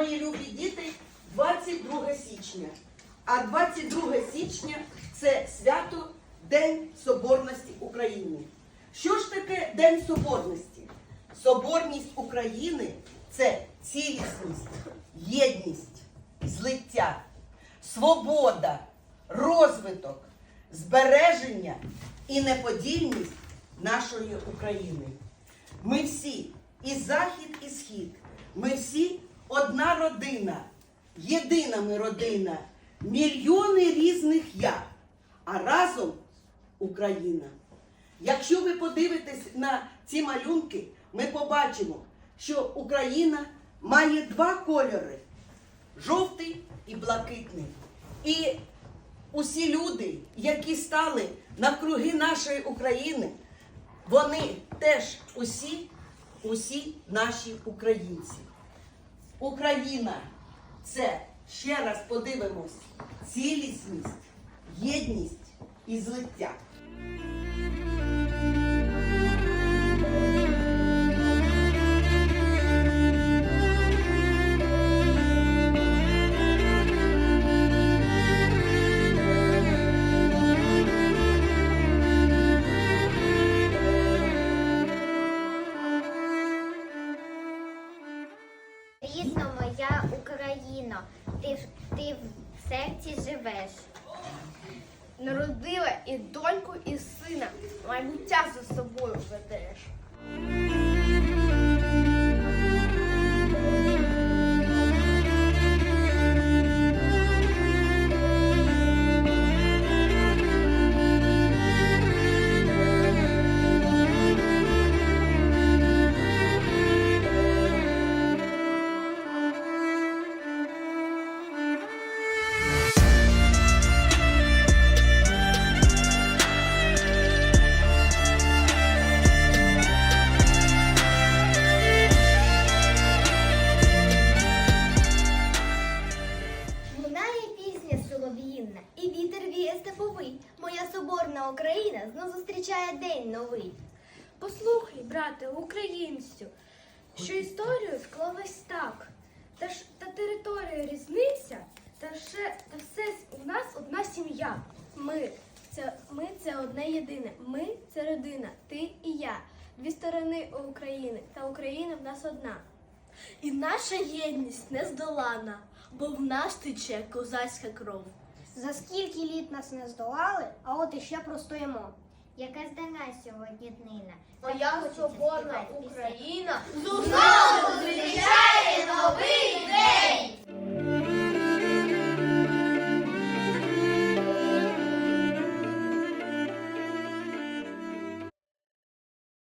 мої любі діти, 22 січня. А 22 січня це свято День Соборності України. Що ж таке День Соборності? Соборність України це цілісність, єдність, злиття, свобода, розвиток, збереження і неподільність нашої України. Ми всі, і захід, і схід, ми всі одна родина, єдина ми родина, мільйони різних я, а разом Україна. Якщо ви подивитесь на ці малюнки, ми побачимо, що Україна має два кольори жовтий і блакитний. І усі люди, які стали навкруги нашої України, вони теж усі, усі наші українці. Україна це ще раз подивимось: цілісність, єдність і злиття. Рідна моя Україно, ти, ти в серці живеш. Народила і доньку, і сина, майбуття за собою ведеш. Степовий. Моя соборна Україна знов зустрічає день новий. Послухай, брате, українцю, що історію склалась так. Та ж та територія різниця, та ще та все у нас одна сім'я. Ми це ми це одне єдине. Ми це родина, ти і я. Дві сторони України, та Україна в нас одна. І наша єдність нездолана, бо в нас тече козацька кров. За скільки літ нас не здолали, а от іще простоємо. Яка здана сьогодні днина. Моя соборна. Україна зустрічає